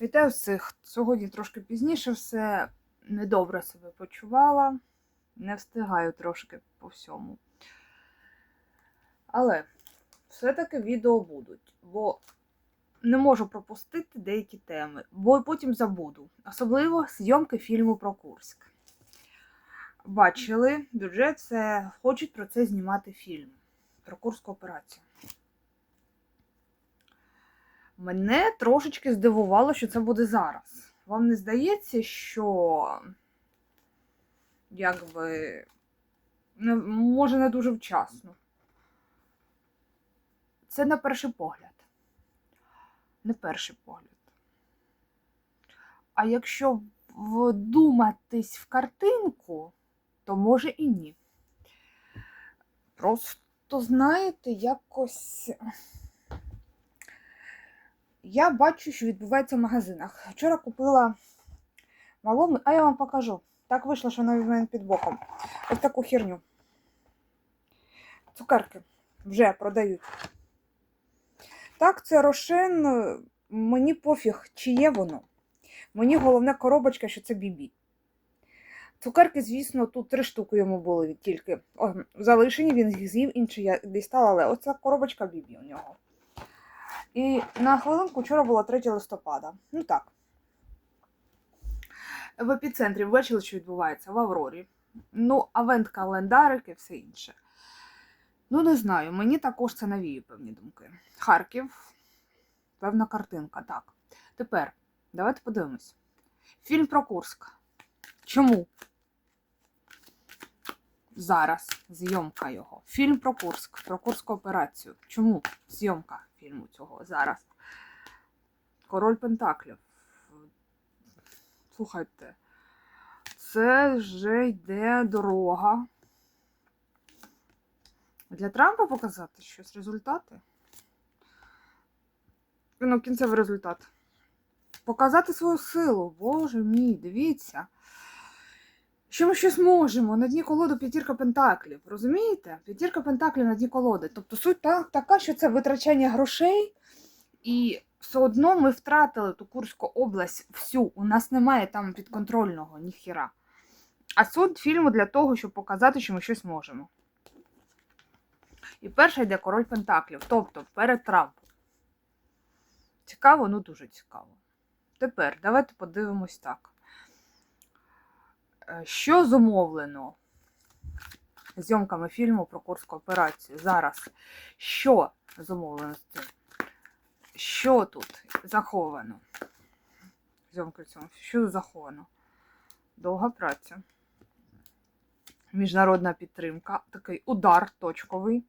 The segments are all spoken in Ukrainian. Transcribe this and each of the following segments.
Вітаю всіх. Сьогодні трошки пізніше все недобре себе почувала. Не встигаю трошки по всьому. Але все-таки відео будуть, бо не можу пропустити деякі теми, бо потім забуду. Особливо зйомки фільму про Курськ. Бачили, бюджет це хочуть про це знімати фільм про Курську операцію. Мене трошечки здивувало, що це буде зараз. Вам не здається, що якби не, може не дуже вчасно. Це на перший погляд. Не перший погляд. А якщо вдуматись в картинку, то може і ні. Просто, знаєте, якось. Я бачу, що відбувається в магазинах. Вчора купила малому, а я вам покажу. Так вийшло, що вона від мене під боком. Ось таку херню. Цукерки вже продають. Так, це рошен. Мені пофіг, чи є воно. Мені головне коробочка, що це бібі. Цукерки, звісно, тут три штуки йому були тільки. О, залишені, він їх з'їв, інші я дістала, але оця коробочка бібі у нього. І на хвилинку вчора було 3 листопада. Ну так. В епіцентрі бачили, що відбувається в Аврорі. Ну, авент-календарик і все інше. Ну, не знаю, мені також це навіє певні думки. Харків, певна картинка, так. Тепер, давайте подивимось. Фільм про Курск. Чому? Зараз зйомка його. Фільм про Курск, про Курську операцію. Чому зйомка фільму цього зараз? Король Пентаклів. Слухайте, це вже йде дорога. Для Трампа показати щось результати? Ну, кінцевий результат. Показати свою силу. Боже мій, дивіться. Що ми щось можемо на дні колоди п'ятірка пентаклів. Розумієте? П'ятірка пентаклів на дні колоди. Тобто суть так, така, що це витрачання грошей, і все одно ми втратили ту Курську область всю. У нас немає там підконтрольного ніхіра. А суть фільму для того, щоб показати, що ми щось можемо. І перша йде король Пентаклів, тобто перед Трампом. Цікаво, ну дуже цікаво. Тепер давайте подивимось так. Е, Що зумовлено зйомками фільму про Курську операцію? Зараз. Що зумовлено з цим? Що тут заховано? Зйомки цьому. Що заховано? Довга праця. Міжнародна підтримка. Такий удар точковий.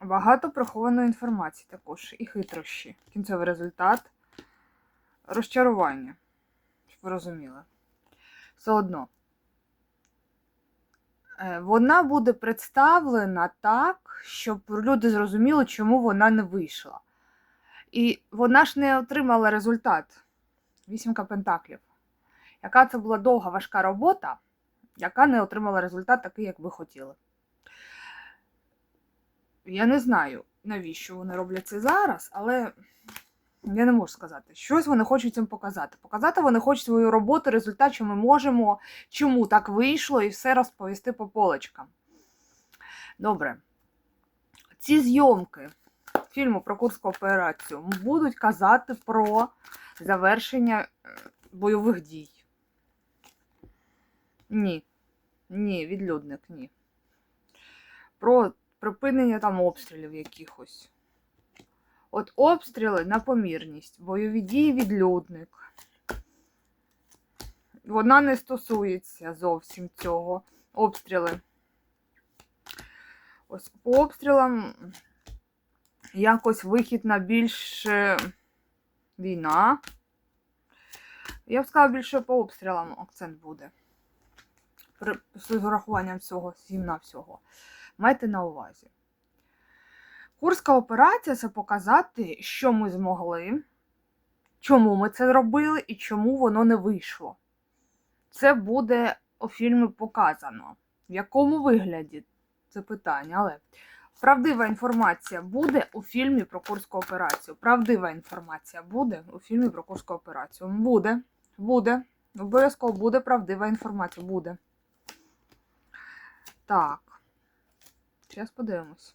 Багато прихованої інформації також і хитрощі. Кінцевий результат розчарування. Щоб ви розуміли. Все одно. Е, Вона буде представлена так, щоб люди зрозуміли, чому вона не вийшла. І вона ж не отримала результат. Вісімка пентаклів. Яка це була довга важка робота, яка не отримала результат такий, як ви хотіли. Я не знаю, навіщо вони роблять це зараз, але я не можу сказати. Щось вони хочуть цим показати. Показати вони хочуть свою роботу, результат, що ми можемо, чому так вийшло, і все розповісти по полочкам. Добре. Ці зйомки фільму про Курську операцію будуть казати про завершення е, бойових дій. Ні. Ні, відлюдник, ні. Про припинення там обстрілів якихось. От обстріли на помірність, бойові дії відлюдник. Вона не стосується зовсім цього. Обстріли. Ось по обстрілам якось вихід на більше війна. Я б сказала, більше по обстрілам акцент буде. З урахуванням цього, зімна всього. Майте на увазі. Курська операція це показати, що ми змогли, чому ми це зробили і чому воно не вийшло. Це буде у фільмі показано. В якому вигляді? Це питання, але Правдива інформація буде у фільмі про Курську операцію. Правдива інформація буде у фільмі про Курську операцію. Буде. Буде. Обов'язково буде правдива інформація. Буде. Так. Зараз подивимось.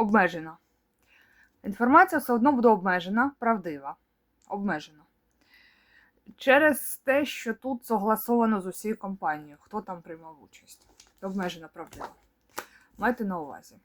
Обмежена. Інформація все одно буде обмежена, правдива. Обмежена. Через те, що тут согласовано з усією компанією, хто там приймав участь. Обмежена правдива. Майте на увазі.